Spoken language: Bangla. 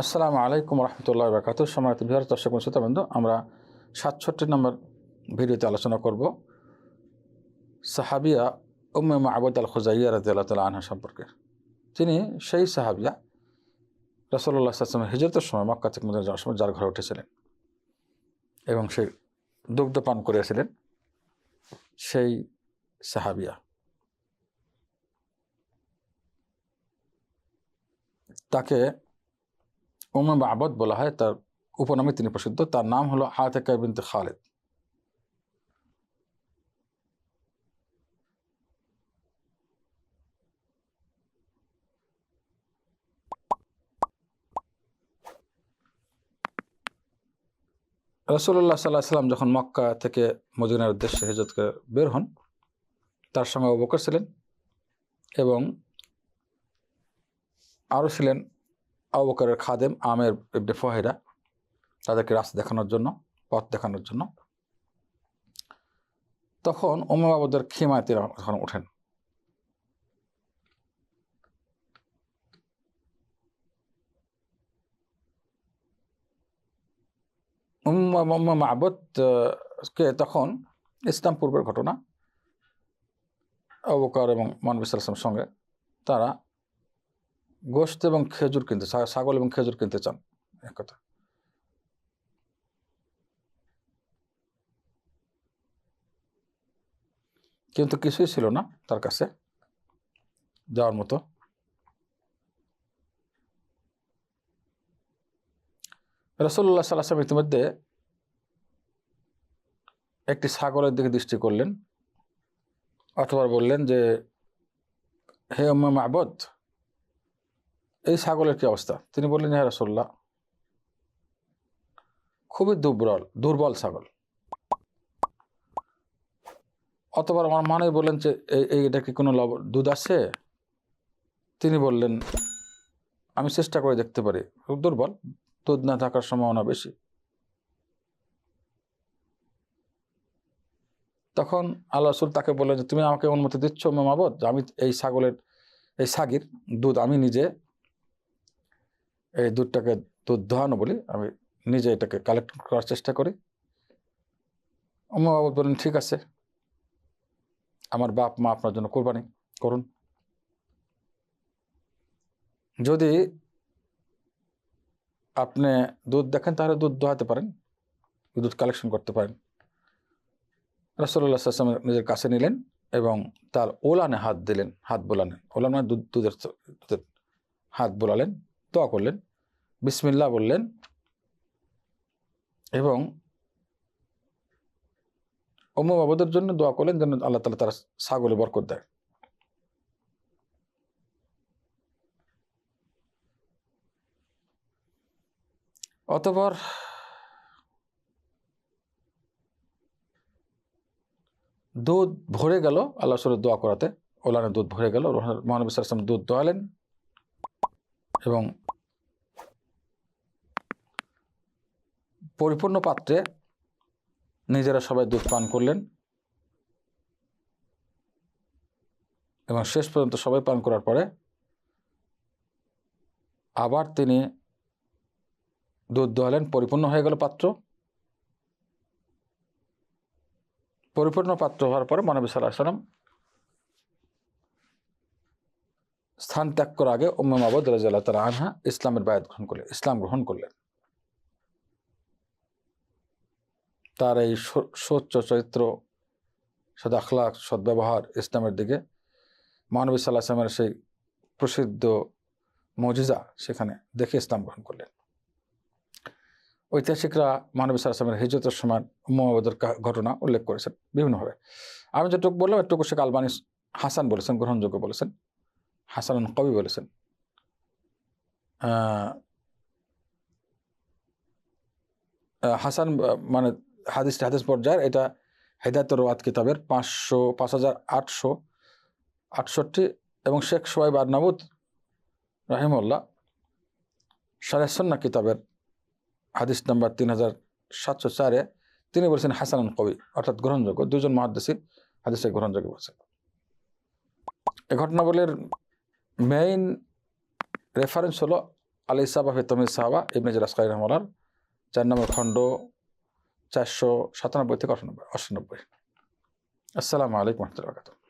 আসসালামু আলাইকুম রহমতুল্লাহ বাকাত সম্মানিত বিহার দর্শক শ্রোতাবন্ধু আমরা সাতষট্টি নম্বর ভিডিওতে আলোচনা করব সাহাবিয়া উম্মে আবদ আল খুজাইয়া রাজিয়াল্লাহ তালা আনহা সম্পর্কে। তিনি সেই সাহাবিয়া রসল্লা আসলামের হিজরতের সময় মক্কা থেকে মদিনা যাওয়ার সময় যার ঘরে উঠেছিলেন এবং সেই দুগ্ধ পান করেছিলেন সেই সাহাবিয়া। তাকে উমে আবদ বলা হয়, তার উপনামে তিনি প্রসিদ্ধ। তার নাম হলো আতেকা বিনতে খালেদ। রসুল্লাহ সাল্লাহ সাল্লাম যখন মক্কা থেকে মদিনার উদ্দেশ্যে হিজরতকে বের হন, তার সঙ্গে অবকর ছিলেন এবং আরও ছিলেন আবুবকরের খাদেম, আমের ইবনে ফহেরা তাদেরকে রাস্তা দেখানোর জন্য, পথ দেখানোর জন্য। তখন ওমাবাবদের খিমায় তিনি তখন ওঠেন। কে তখন ইসলাম পূর্বের ঘটনা অবকার এবং মানবিস সঙ্গে তারা গোস্ত এবং খেজুর কিনতে ছাগল এবং খেজুর কিনতে চান, এক কথা। কিন্তু কিছুই ছিল না তার কাছে, যাওয়ার মতো। রসল্লা সাল্লাম ইতিমধ্যে একটি ছাগলের দিকে দৃষ্টি করলেন, অথবা বললেন যে, হে উম্মা আবদ এই ছাগলের কি অবস্থা? তিনি বললেন হ্যাঁ রসল্লাহ খুবই দুর্বল দুর্বল ছাগল। অতবার আমার মানে বললেন যে এটা কি কোনো লব, দুধ আছে? তিনি বললেন, আমি চেষ্টা করে দেখতে পারি। খুব দুর্বল, দুধ না থাকার সম্ভাবনা বেশি। তখন আল্লাহ রসুল তাকে বললেন যে, তুমি আমাকে অনুমতি দিচ্ছ মামাবদ আমি এই ছাগলের, এই সাগির, দুধ আমি নিজে এই দুধটাকে দুধ দোহানো বলি, আমি নিজে এটাকে কালেক্ট করার চেষ্টা করি। বাবু বলেন, ঠিক আছে। আমার বাপ, মা আপনার জন্য কোরবানি করুন। যদি আপনি দুধ দেখেন, তাহলে দুধ দোহাতে পারেন, দুধ কালেকশন করতে পারেন। রাসল্লাহ আসলাম নিজের কাছে নিলেন এবং তার ওলানে হাত দিলেন, হাত বোলালেন। ওলান মানে দুধ দুধের হাত বোলালেন। দোয়া করলেন বিসমিল্লা বললেন এবং অম্মু বাবুদের জন্য দোয়া করলেন যেন আল্লাহ তালা তারা ছাগলে বরকত দেয়। অতপর দুধ ভরে গেল আল্লাহ সুরের দোয়া করাতে ওলানে দুধ ভরে গেল মহানবী সাল্লাম দুধ দোয়ালেন এবং পরিপূর্ণ পাত্রে নিজেরা সবাই দুধ পান করলেন এবং শেষ পর্যন্ত সবাই পান করার পরে আবার তিনি দুধ দোয়ালেন পরিপূর্ণ হয়ে গেল পাত্র। পরিপূর্ণ পাত্র হওয়ার পরে মহানবী সাল্লাহ স্থান ত্যাগ করার আগে আবদ রাজিয়াল্লাহ তালা আনহা ইসলামের বায়াত গ্রহণ করলেন, ইসলাম গ্রহণ করলেন। তার এই স্বচ্ছ চরিত্র সদ আখলাক সদ্ব্যবহার ইসলামের দিকে। মহানবী সাল্লাহ আসলামের সেই প্রসিদ্ধ মজিজা সেখানে দেখে ইসলাম গ্রহণ করলেন। ঐতিহাসিকরা মহানবী সাল্লামের হিজরতের সময় মোহাম্মদের ঘটনা উল্লেখ করেছেন বিভিন্নভাবে। আমি যেটুকু বললাম একটুকু শেখ আলবানি হাসান বলেছেন, গ্রহণযোগ্য বলেছেন হাসান কবি বলেছেন। হাসান মানে হাদিস হাদিস পর্যায়ের, এটা হেদায়ত রোয়াত কিতাবের পাঁচশো, পাঁচ হাজার আটশো, আটষট্টি এবং শেখ সোয়াইব আদনাবুদ রাহিমুল্লাহ সারেসন্না কিতাবের হাদিস নাম্বার তিন হাজার সাতশো চারে তিনি বলছেন হাসান কবি, অর্থাৎ গ্রহণযোগ্য। দুজন মহাদেশী হাদিসে গ্রহণযোগ্য বলছেন। এ ঘটনাবলীর মেইন রেফারেন্স হলো আলী সাবা ফিতমিদ সাহাবা, ইবনে জরাসকাই রহমালার চার নম্বর খণ্ড চারশো সাতানব্বই থেকে আটানব্বই অষ্টানব্বই আসসালামু আলাইকুম রহমতুল্লাহ